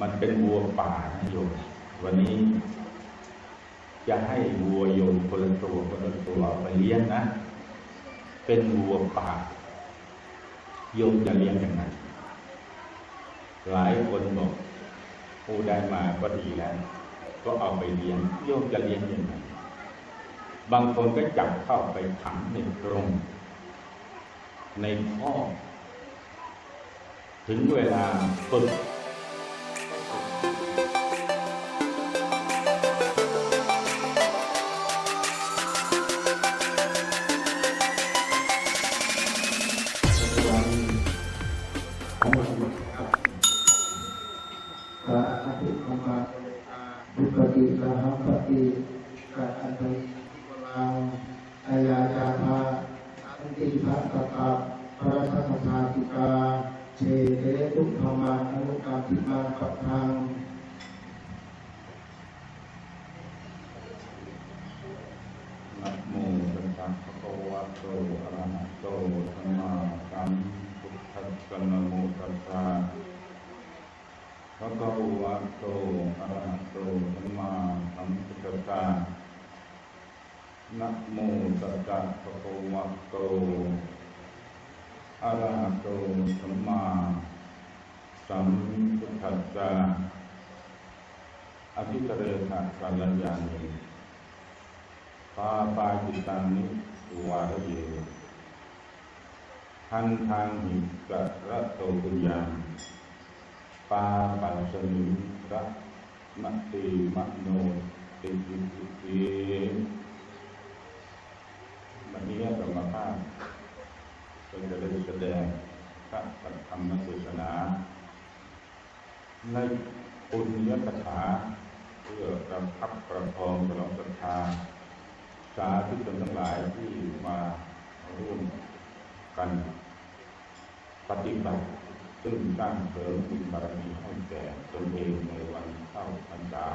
มันเป็นวัวป่านะโยมวันนี้ จะให้วัวโยมคนละตัวคนละตัวเอาไปเลี้ยงนะ เป็นวัวป่าโยมจะเลี้ยงยังไงหลายคนบอกผู้ได้มาก็ดีแล้ว ก็เอาไปเลี้ยงโยมจะเลี้ยงยังไงบางคนก็จับเข้าไปขังในกรงในข้อ ถึงเวลาฝึก ทธัสสะนโมตัสสะภะคะวะโตอะระหะโตสัมมาสัมพุทธัสสะนะโมตัสสะภะคะวะโตอะระหะโตสัมมาสัมพุทธัสสะอภิกเรทะกัลยาณิปาปาจิตังนิวารเย ทันทางหิกระระโตปุญญาปาปัสสมิระมติมโนติติติติวันนี้ธรรมภาพก็จะได้แสดงพระธรรมเทศนา ในปุญญกถาเพื่อประคับประคองกำลังศรัทธาสาธุชนทั้งหลายที่มาร่วมกัน ปฏิบัติซึ่งสร้างเสริมบุญบารมีให้แก่ตนเองในวันเข้าพรรษา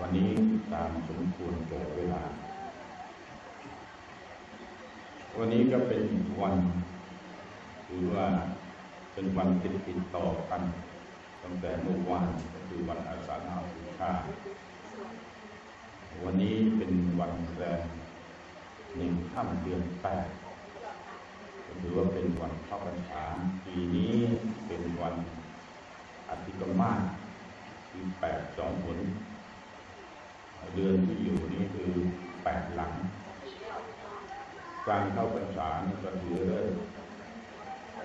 วันนี้ตามสมควรแก่เวลา วันนี้ก็เป็นวันถือว่าเป็นวันติดติดต่อกันตั้งแต่เมื่อวานก็คือวันอาสาฬหบูชาวันนี้เป็นวันแรมหนึ่งค่ำเดือนแปด ถือว่าเป็นวันเข้าพรรษาปีนี้เป็นวันอาทิตย์กมาศคือแปดสองผลเดือนที่อยู่นี้คือแปดหลัง การเข้าพรรษานี่ก็ถือเริ่ม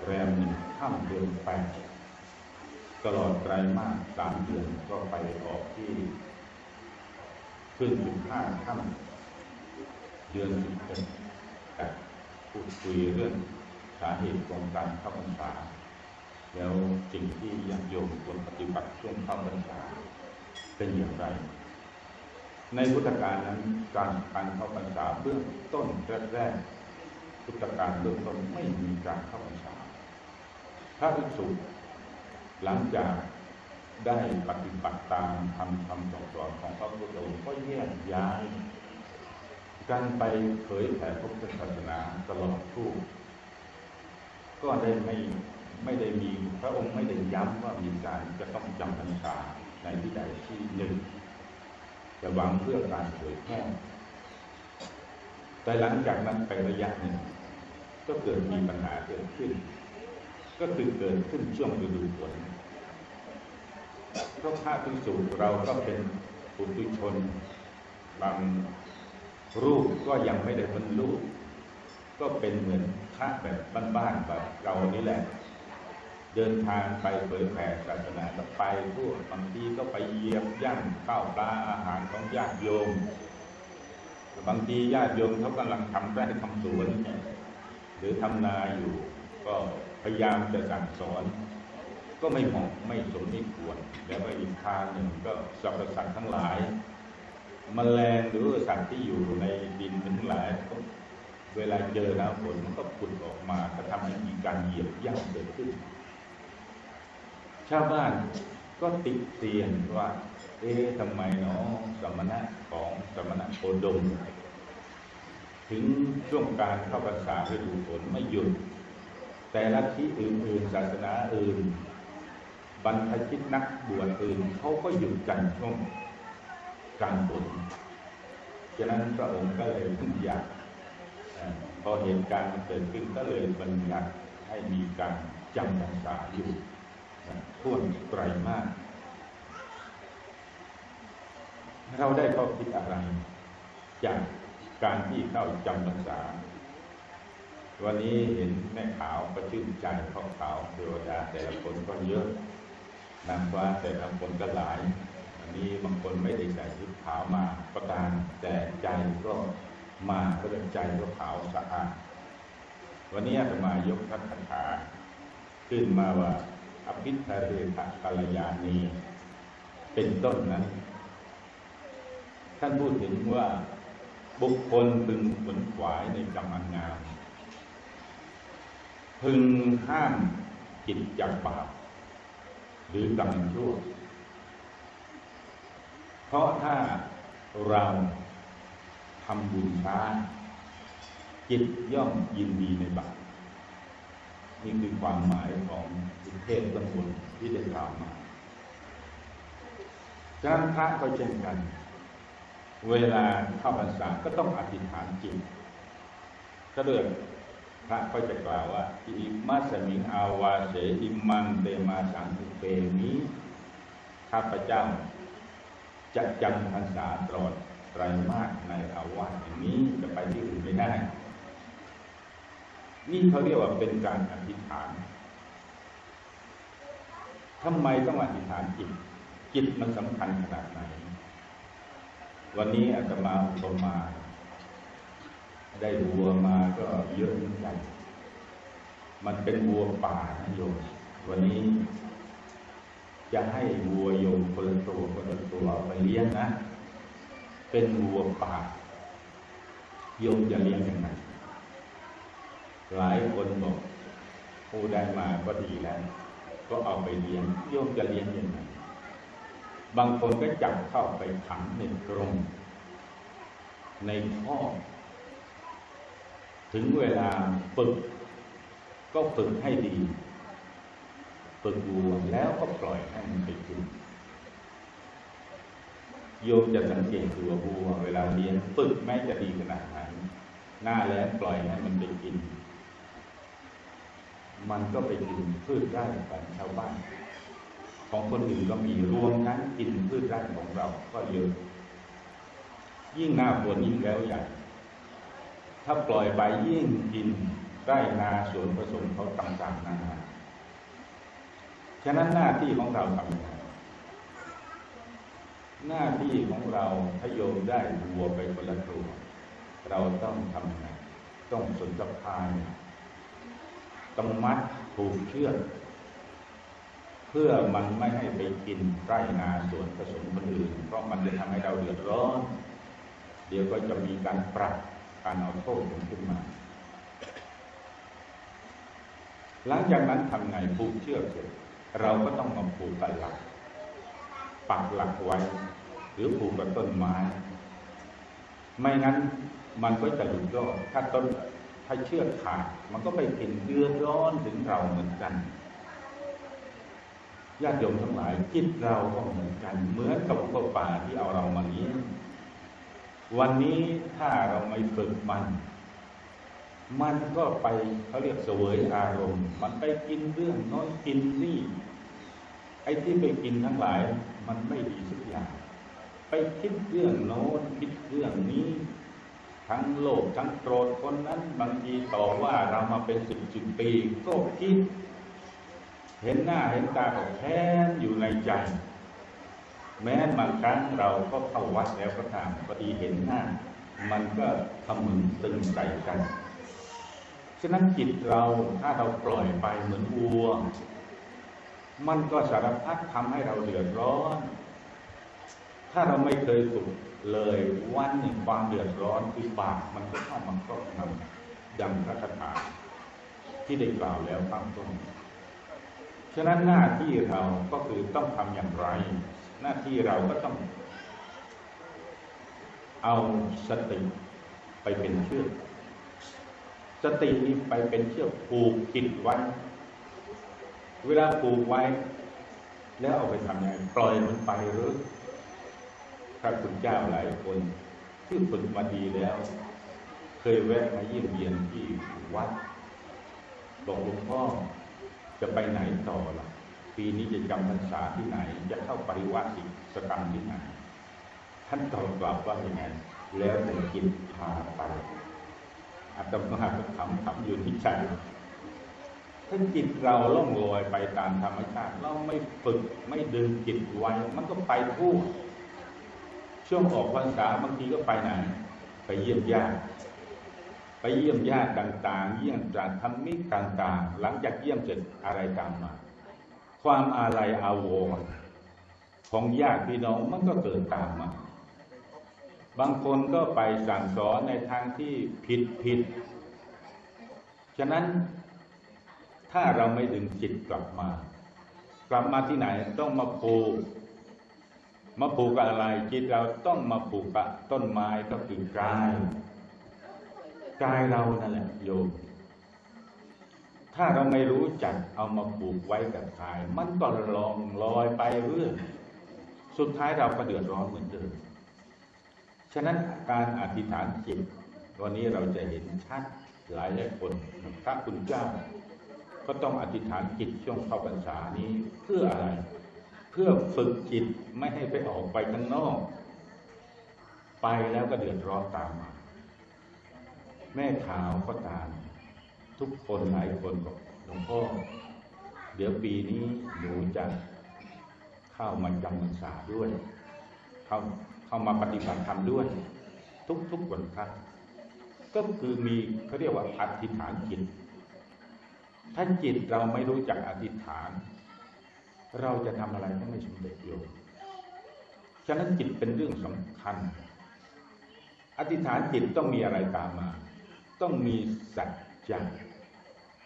แรมหนึ่งค่ำเดือนแปดตลอดไตรมาสสามเดือนก็ไปออกที่ขึ้นสิบห้าค่ำเดือนสิบเอ็ดแต่พูดคุยเรื่อง สาเหตุของการเข้าพรรษา แล้วสิ่งที่ญาติโยมควรปฏิบัติช่วงเข้าพรรษาเป็นอย่างไร ในพุทธกาลนั้นการการเข้าพรรษาเบื้องต้นแรกๆพุทธกาลเบื้องต้นไม่มีการเข้าพรรษาพระภิกษุหลังจากได้ปฏิบัติตามคำคำสอนของพระพุทธองค์ก็แยกย้าย กันไปเผยแผ่พระพุทธศาสนาตลอดทั่ว ก็ได้ไม่ไม่ได้มีพระองค์ไม่ได้ย้ำว่ามีการจะต้องจำพรรษาในที่ใดที่หนึ่งจะหวังเพื่อการเผยแพร่แต่หลังจากนั้นไประยะหนึ่งก็เกิดมีปัญหาเกิดขึ้น ก็คือเกิดขึ้นช่วงฤดูฝนเพราะพระภิกษุเราก็เป็นปุถุชน บางรูปก็ยังไม่ได้บรรลุก็เป็นเหมือน ระแบบบ้านๆแบบเรานี่แหละ เดินทางไปเผยแผ่ศาสนาไปทั่วบางทีก็ไปเยี่ยบย่างข้าวปลาอาหารของญาติโยมบางทีญาติโยมเขากำลังทำไร่ทำสวน หรือทำนาอยู่ ก็พยายามจะสั่งสอน ก็ไม่เหมาะไม่สมไม่ควรแล้วก็อีกทางหนึ่งก็สรรพสัตว์ทั้งหลายมแมลงหรือสัตว์ที่อยู่ในดินทั้งหลายก็ เวลาเจอน้ำฝนมันก็ผุดออกมาก็ทำให้มีการเหยียบย่ำเกิดขึ้น ชาวบ้านก็ติเตียนว่า เอ๊ะทำไมเนาะสมณะของสมณะโคดม ถึงช่วงการเข้าพรรษาฤดูฝนไม่หยุด แต่ละที่อื่นๆศาสนาอื่น บรรพชิตนักบวชอื่นเขาก็หยุดกันช่วงกางฝนฉะนั้นพระองค์ก็เลยพึ่งอยาก พอเหตุการณ์มันเกิดขึ้นก็เลยบัญญัติให้มีการจำพรรษาอยู่ท่วนไตรมาสเราได้ข้อคิดอะไร จากการที่เข้าจำพรรษา วันนี้เห็นแม่ขาวก็ชื่นใจเขาขาวเทวดาแต่ละคนก็เยอะนางฟ้าแต่ละคนก็หลาย อันนี้บางคนไม่ได้ใส่ชุดขาวมาก็ตามแต่ใจก็ มาก็เดินใจก็ขาวสะอาดวันนี้อาตมายกทัศถาขึ้นมาว่าอภิธเรทะกัลยานีเป็นต้นนั้น ท่านพูดถึงว่าบุคคลพึงขวนขวายในกรรมอันงามพึงห้ามจิตจากบาปหรือกรรมชั่ว เพราะถ้าเรา ทำบุญช้าจิตย่อมยินดีในบาปนี่คือความหมายของสุเทพต้นบุญที่ได้กล่าวมาฉะนั้นพระก็เช่นกัน เวลาเข้าพรรษาก็ต้องอธิษฐานจิตก็เดินพระก็จะกล่าวว่าอิมัสมิงอาวาเสอิมังเตมาสังเปมิข้าพเจ้าจะจำพรรษาตลอด ไตรมาสในอาวาสอย่างนี้จะไปที่อื่นไม่ได้ นี่เขาเรียกว่าเป็นการอธิษฐานทำไมต้องอธิษฐานจิต จิตมันสำคัญขนาดไหน วันนี้อาตมาอุปมา ได้วัวมาก็เยอะเหมือนกัน มันเป็นวัวป่านะโยมวันนี้จะให้วัวโยมคนละตัวคนละตัวเอาไปเลี้ยงนะ เป็นวัวป่าโยมจะเลี้ยงยังไงหลายคนบอกผู้ได้มาก็ดีแล้ว ก็เอาไปเลี้ยงโยมจะเลี้ยงยังไงบางคนก็จับเข้าไปขังในกรงในท่อ ถึงเวลาฝึก ก็ฝึกให้ดี ฝึกวัวแล้วก็ปล่อยให้มันไปกิน โยมจะสังเกตตัววัวเวลาเลี้ยงฝึกแม้จะดีขนาดไหนหน้าแล้วปล่อยให้มันไปกิน มันก็ไปกินพืชไร่ของชาวบ้าน ของคนอื่นก็มีรวมทั้งกินพืชไร่ของเราก็เยอะยิ่งหน้าฝนยิ่งแล้วใหญ่ถ้าปล่อยไปยิ่งกินไร่นาสวนผสมเขาต่างๆนานาฉะนั้นหน้าที่ของเราทำยังไง หน้าที่ของเราถ้าโยมได้วัวไปคนละตัวเราต้องทำยังไงต้องสนสะพายต้องมัดผูกเชือกเพื่อมันไม่ให้ไปกินไร่นาสวนผสมคนอื่น เพราะมันจะทำให้เราเดือดร้อน เดี๋ยวก็จะมีการปรับการเอาโทษมันขึ้นมา หลังจากนั้นทำไงผูกเชือกเสร็จเราก็ต้องมาผูกกับหลักปักหลักไว้ รือผูกกับต้นไม้ ไม่งั้นมันก็จะหลุดรอดถ้าต้นถ้าเชือกขาด มันก็ไปกินเดือดร้อนถึงเราเหมือนกันญาติโยมทั้งหลายจิตเราก็เหมือนกัน เหมือนกับพวกป่าที่เอาเรามาเลี้ยงวันนี้ถ้าเราไม่ฝึกมัน มันก็ไปเขาเรียกเสวยอารมณ์ มันไปกินเรื่องน้นกินนี่ไอ้ที่ไปกินทั้งหลาย มันไม่ดีสักอย่าง ไปคิดเรื่องโน้นคิดเรื่องนี้ ทั้งโลภทั้งโกรธคนนั้นบางทีต่อว่าเรามาเป็นสิบสิบปีก็คิด เห็นหน้าเห็นตาก็แค้นอยู่ในใจ แม้บางครั้งเราก็เข้าวัดแล้วก็ตามพอดีเห็นหน้า มันก็ทำมึนตึงใส่กันฉะนั้นจิตเราถ้าเราปล่อยไปเหมือนวัว มันก็สารพัดทำให้เราเดือดร้อน ถ้าเราไม่เคยฝึกเลยวันหนึ่งความเดือดร้อนคือบาปมันก็เข้ามาครอบงำดังพระคาถาที่ได้กล่าวแล้วข้งต้นฉะนั้นหน้าที่เราก็คือต้องทำอย่างไร หน้าที่เราก็ต้อง เอาสติไปเป็นเชือกสตินี้ไปเป็นเชือกผูกจิตไว้ เวลาผูกไว้ แล้วเอาไปทำยังไงปล่อยมันไปหรือ พระคุณเจ้าหลายคนที่ฝึกมาดีแล้ว เคยแวะมาเยี่ยมเยียนที่วัดบอกหลวงพ่อจะไปไหนต่อล่ะ ปีนี้จะจำพรรษาที่ไหน จะเข้าปริวัติสกรรมที่ไหน ท่านตอบกลับว่าอย่างไง แล้วแต่จิตพาไปอาตมาก็ทำทำอยู่ที่ใจถ้าจิตเราล่องลอยไปตามธรรมชาติ เราไม่ฝึกไม่ดึงจิตไว้ มันก็ไปทั่ว ช่วงออกพรรษาบางทีก็ไปไหน ไปเยี่ยมญาติไปเยี่ยมญาติต่าง ๆ เยี่ยมจากธรรมิกต่าง ๆ หลังจากเยี่ยมเสร็จอะไรตามมา ความอาลัยอาวรณ์ของญาติพี่น้องมันก็เกิดตามมา บางคนก็ไปสั่งสอนในทางที่ผิดผิด ฉะนั้นถ้าเราไม่ดึงจิตกลับมา กลับมาที่ไหนต้องมาผูก มาผูกกับอะไรจิตเราต้องมาผูกกับต้นไม้ก็คือกายกายเรานั่นแหละโยม ถ้าเราไม่รู้จักเอามาผูกไว้กับกาย มันก็ลองลอยไปเรื่อยสุดท้ายเราก็เดือดร้อนเหมือนเดิมฉะนั้นการอธิษฐานจิตวันนี้เราจะเห็นชัดหลายหลายคนพระคุณเจ้า ก็ต้องอธิษฐานจิตช่วงเข้าพรรษานี้เพื่ออะไร เพื่อฝึกจิตไม่ให้ไปออกไปข้างนอก ไปแล้วก็เดือดร้อนตามมา แม่ขาวก็ตาม ทุกคนหลายคนบอกหลวงพ่อ เดี๋ยวปีนี้หนูจะเข้ามาจำพรรษาด้วย เข้าเข้ามาปฏิบัติธรรมด้วย ทุกทุกวันพระก็คือมีเขาเรียกว่าอธิษฐานจิต ถ้าจิตเราไม่รู้จักอธิษฐาน เราจะทำอะไรก็ไม่สำเร็จโยมฉะนั้นจิตเป็นเรื่องสำคัญ อธิษฐานจิตต้องมีอะไรตามมา ต้องมีสัจจะ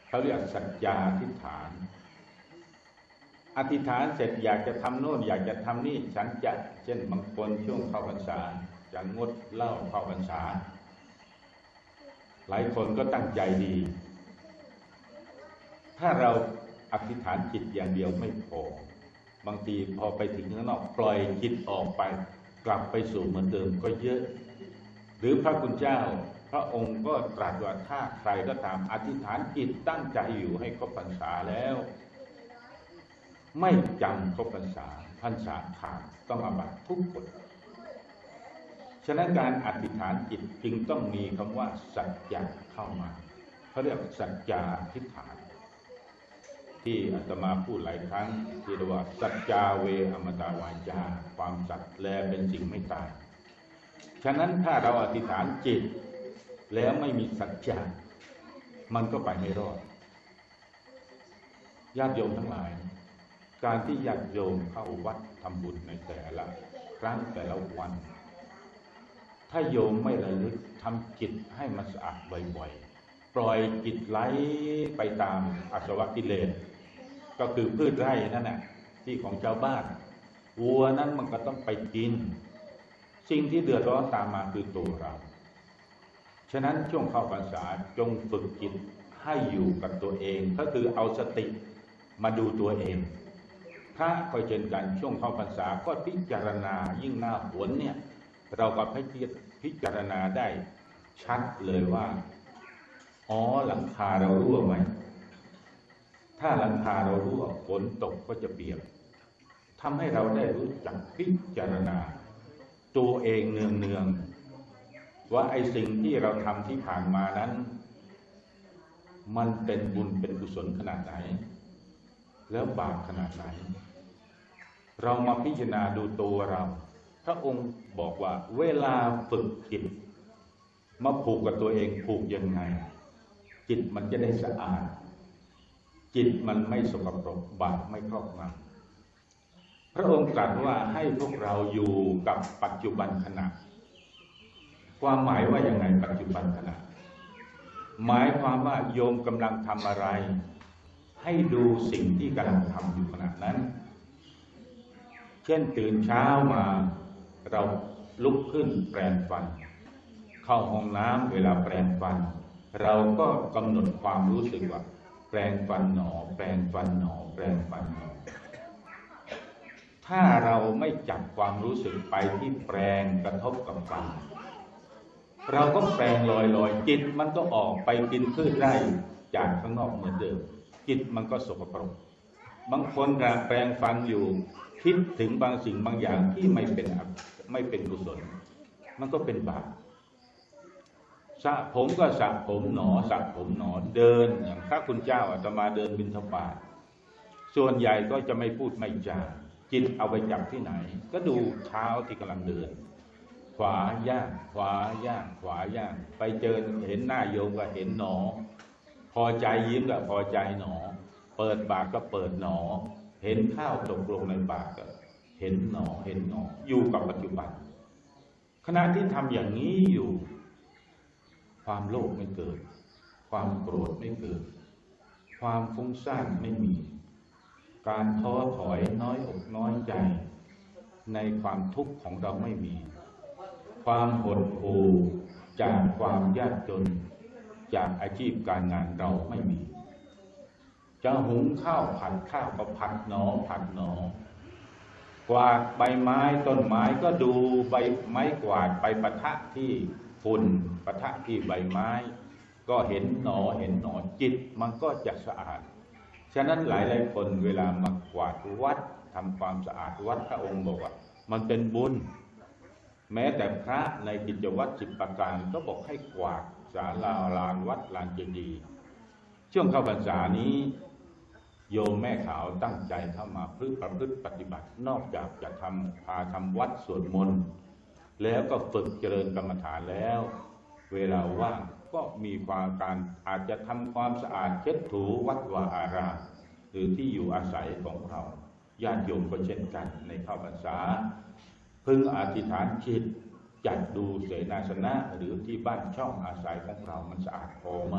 เขาเรียกสัจจาธิษฐาน อธิษฐานเสร็จอยากจะทำโน่นอยากจะทำนี่ฉันจะ เช่นบางคนช่วงเข้าพรรษาจะงดเหล้าเข้าพรรษา หลายคนก็ตั้งใจดี ถ้าเรา อธิษฐานจิตอย่างเดียวไม่พอ บางทีพอไปถึงข้างนอกปล่อยจิตออกไป กลับไปสู่เหมือนเดิมก็เยอะ หรือพระคุณเจ้า พระองค์ก็ตรัสว่าถ้าใครก็ตามอธิษฐานจิตตั้งใจอยู่ให้ครบพรรษาแล้ว ไม่จำครบพรรษาพรรษาขาดต้องอบัตทุกคนฉะนั้นการอธิษฐานจิตจึงต้องมีคำว่าสัจจะเข้ามาเขาเรียกสัจจาทิฏฐาน ที่อาตมาพูดหลายครั้ง ที่เรียกว่าสัจจาเวอมตาวาจา ความสัตย์แลเป็นสิ่งไม่ตาย ฉะนั้นถ้าเราอธิษฐานจิต แล้วไม่มีสัจจะมันก็ไปไม่รอดญาติโยมทั้งหลาย การที่ญาติโยมเข้าวัดทำบุญในแต่ละครั้งแต่ละวัน ถ้าโยมไม่ระลึกทำจิตให้มันสะอาดบ่อยๆ ปล่อยจิตไหลไปตามอาสวะกิเลส ก็คือพืชไร่นั่นแหละที่ของชาวบ้านวัวนั้นมันก็ต้องไปกิน สิ่งที่เดือดร้อนตามมาคือตัวเรา ฉะนั้นช่วงเข้าพรรษาจงฝึกจิตให้อยู่กับตัวเอง ก็คือเอาสติมาดูตัวเองพระก็เช่นกันช่วงเข้าพรรษาก็พิจารณายิ่งหน้าฝนเนี่ยเราก็พิจารณาได้ชัดเลยว่า อ๋อหลังคาเรารั่วไหม ถ้าหลังคาเรารั่วฝนตกก็จะเปียกทำให้เราได้รู้จักพิจารณา ตัวเองเนืองๆว่าไอ้สิ่งที่เราทำที่ผ่านมานั้น มันเป็นบุญเป็นกุศลขนาดไหน แล้วบาปขนาดไหน เรามาพิจารณาดูตัวเรา พระองค์บอกว่า เวลาฝึกจิตมาผูกกับตัวเองผูกยังไง จิตมันจะได้สะอาด จิตมันไม่สกปรกบาปไม่ครอบงำพระองค์ตรัสว่าให้พวกเราอยู่กับปัจจุบันขณะ ความหมายว่ายังไงปัจจุบันขณะ หมายความว่าโยมกำลังทำอะไร ให้ดูสิ่งที่กำลังทำอยู่ขณะนั้น เช่นตื่นเช้ามาเราลุกขึ้นแปรงฟัน เข้าห้องน้ำเวลาแปรงฟัน เราก็กำหนดความรู้สึกว่า แปรงฟันหนอ แปรงฟันหนอ แปรงฟันหนอ ถ้าเราไม่จับความรู้สึกไปที่แปลงกระทบกับกายเราก็แปลงลอยลอยๆ จิตมันก็ออกไปกินพืชไร่จากข้างนอกเหมือนเดิม จิตมันก็สกปรก บางคนกำลังแปลงฟังอยู่คิดถึงบางสิ่งบางอย่างที่ไม่เป็นอไม่เป็นกุศล มันก็เป็นบาป สระผมก็สระผมหนอสระผมหนอเดินอย่างพระคุณเจ้าอาตมาเดินบิณฑบาตส่วนใหญ่ก็จะไม่พูดไม่จาจิตเอาไปจับที่ไหน ก็ดูเท้าที่กำลังเดิน ขวาย่างขวาย่างขวาย่าง ไปเจอเห็นหน้าโยมก็เห็นหนอ พอใจยิ้มก็พอใจหนอ เปิดปากก็เปิดหนอ เห็นข้าวตกลงในปากก็เห็นหนอเห็นหนออยู่กับปัจจุบัน ขณะที่ทำอย่างนี้อยู่ ความโลภไม่เกิด ความโกรธไม่เกิด ความฟุ้งซ่านไม่มี การท้อถอยน้อยอกน้อยใจ ในความทุกข์ของเราไม่มี ความหดหู่จากความยากจน จากอาชีพการงานเราไม่มี จะหุงข้าวผัดข้าวก็ผัดหนอผัดหนอกวาดใบไม้ต้นไม้ก็ดูใบไม้กวาดไปปะทะที่ ฝุ่นปะทะที่ใบไม้ ก็เห็นหนอเห็นหนอจิตมันก็จะสะอาด ฉะนั้นหลายหลายคนเวลามากวาดวัดทำความสะอาดวัดพระองค์บอกว่า มันเป็นบุญ แม้แต่พระในกิจวัตรสิบประการก็บอกให้กวาดศาลาลานวัดลานเจดีย์ช่วงเข้าพรรษานี้โยมแม่ขาวตั้งใจเข้ามาพึ่ประพฤติปฏิบัติ นอกจากจะทำพาทำวัดสวดมนต์ แล้วก็ฝึกเจริญกรรมฐานแล้ว เวลาว่างก็มีความการอาจจะทำความสะอาดเช็ดถูวัดวาอารามหรือที่อยู่อาศัยของเราญาติโยมก็เช่นกันในข้าพรรษา พึงอธิษฐานจิตจัดดูเสนาสนะหรือที่บ้านช่องอาศัยของเรามันสะอาดพอไหม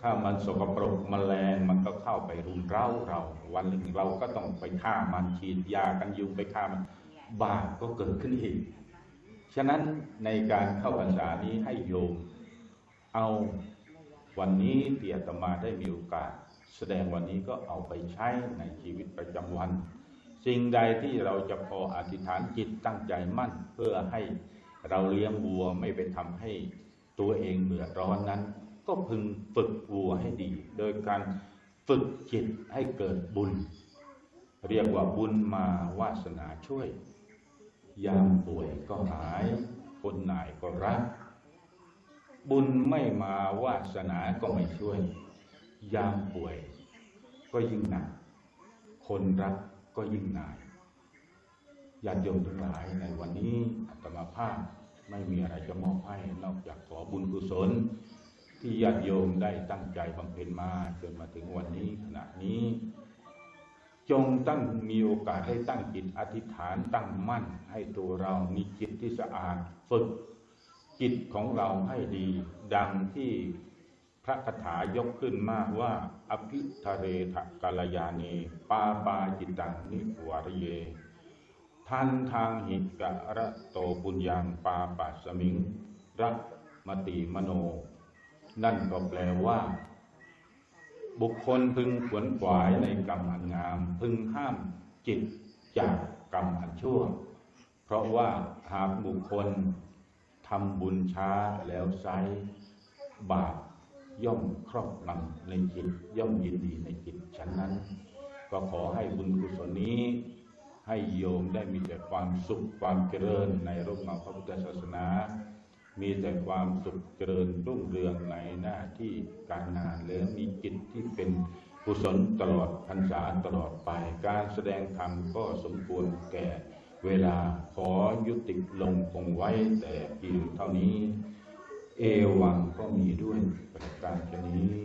ถ้ามันสกปรกมแมลงมันก็เข้าไปรุมเร้าเรา วันหนึ่งเราก็ต้องไปฆ่ามันฉีดยากันยุงไปฆ่ามันบาปก็เกิดขึ้นอีก ฉะนั้นในการเข้าพรรษานี้ให้โยม เอาวันนี้ที่อาตมาได้มีโอกาส แสดงวันนี้ก็เอาไปใช้ในชีวิตประจำวัน สิ่งใดที่เราจะพออธิษฐานจิตตั้งใจมั่น เพื่อให้เราเลี้ยงวัวไม่ไปทำให้ตัวเองเดือดร้อนนั้น ก็พึงฝึกวัวให้ดี โดยการฝึกจิตให้เกิดบุญ เรียกว่าบุญมาวาสนาช่วย ยามป่วยก็หาย คนหน่ายก็รัก บุญไม่มาวาสนาก็ไม่ช่วย ยามป่วย ก็ยิ่งหนัก คนรักก็ยิ่งหนายญาติโยมทั้งหลายในวันนี้อาตมาภาพไม่มีอะไรจะมอบให้นอกจากขอบุญกุศล ที่ญาติโยมได้ตั้งใจบำเพ็ญมาจนมาถึงวันนี้ขณะนี้ จงตั้งมีโอกาสให้ตั้งจิตอธิษฐานตั้งมั่นให้ตัวเรามีจิตที่สะอาดฝึกจิตของเราให้ดี ดังที่พระคาถายกขึ้นมากว่า อภิทะเรทะกาลยานีปาปาจิตังนิวารเยทันทางหิกะระโตปุญญังปาปัสสมิงรักมติมโน นั่นก็แปลว่า บุคคลพึงขวนขวายในกรรมอันงาม พึงห้ามจิตจากกรรมอันชั่ว เพราะว่าหากบุคคลทำบุญช้าแล้วไซร้บาปย่อมครอบงำในจิตย่อมยินดีในจิตฉันนั้น ก็ขอให้บุญกุศลนี้ ให้โยมได้มีแต่ความสุขความเจริญในร่มเงาพระพุทธศาสนา มีแต่ความสุขเจริญรุ่งเรืองในหน้าที่การงานและมีจิตที่เป็นกุศลตลอดพรรษาตลอดไป การแสดงธรรมก็สมควรแก่ เวลาขอยุติลงคงไว้แต่เพียงเท่านี้ เอวังก็มีด้วยประการชนี้